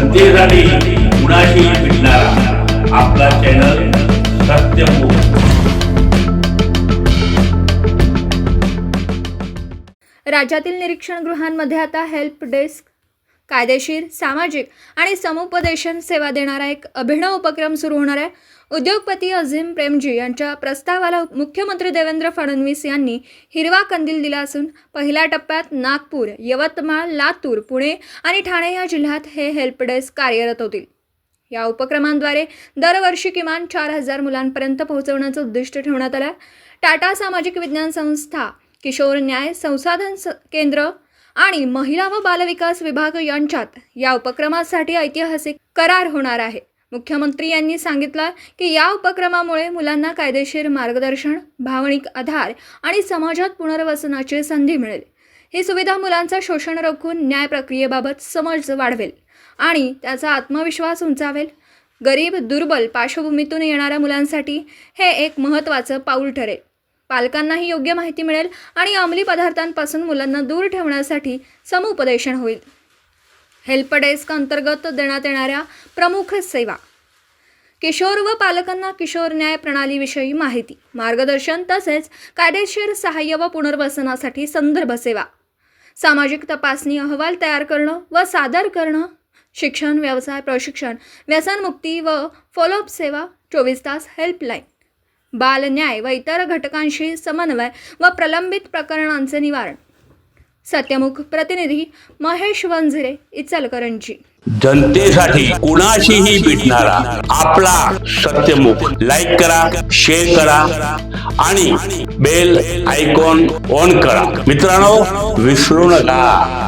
जनतेसाठी कुणाशी भेटणारा. आपला चॅनल सत्यमुख राज्यातील निरीक्षण गृहांमध्ये आता हेल्प डेस्क कायदेशीर सामाजिक आणि समुपदेशन सेवा देणारा एक अभिनव उपक्रम सुरू होणार आहे उद्योगपती अझीम प्रेमजी यांच्या प्रस्तावाला मुख्यमंत्री देवेंद्र फडणवीस यांनी हिरवा कंदील दिला असून पहिल्या टप्प्यात नागपूर यवतमाळ लातूर पुणे आणि ठाणे या जिल्ह्यात हे हेल्प डेस्क कार्यरत होतील या उपक्रमांद्वारे दरवर्षी किमान चार हजार मुलांपर्यंत पोहोचवण्याचं उद्दिष्ट ठेवण्यात आलं आहे. टाटा सामाजिक विज्ञान संस्था किशोर न्याय संसाधन स- केंद्र आणि महिला व बालविकास विभाग यांच्यात या उपक्रमासाठी ऐतिहासिक करार होणार आहे. मुख्यमंत्री यांनी सांगितलं की या उपक्रमामुळे मुलांना कायदेशीर मार्गदर्शन भावनिक आधार आणि समाजात पुनर्वसनाची संधी मिळेल. ही सुविधा मुलांचं शोषण रोखून न्याय प्रक्रियेबाबत समज वाढवेल आणि त्याचा आत्मविश्वास उंचावेल. गरीब दुर्बल पार्श्वभूमीतून येणाऱ्या मुलांसाठी हे एक महत्त्वाचं पाऊल ठरेल. पालकांनाही योग्य माहिती मिळेल आणि अंमली पदार्थांपासून मुलांना दूर ठेवण्यासाठी समुपदेशन होईल. हेल्प डेस्क अंतर्गत देण्यात येणाऱ्या प्रमुख सेवा. किशोर व पालकांना किशोर न्याय प्रणालीविषयी माहिती मार्गदर्शन तसेच कायदेशीर सहाय्य व पुनर्वसनासाठी संदर्भ सेवा. सामाजिक तपासणी अहवाल तयार करणं व सादर करणं शिक्षण व्यवसाय प्रशिक्षण व्यसनमुक्ती व फॉलोअप सेवा चोवीस तास हेल्पलाईन बालन्याय व इतर घटकांशी समन्वय व प्रलंबित प्रकरणांचे निवारण. सत्यमुख प्रतिनिधी महेश वंझरे इचलकरंजी. जनतेसाठी कुणाशीही भेटणारा आपला सत्यमुख लाईक करा शेअर करा आणि बेल आयकॉन ऑन करा. मित्रांनो विसरू नका.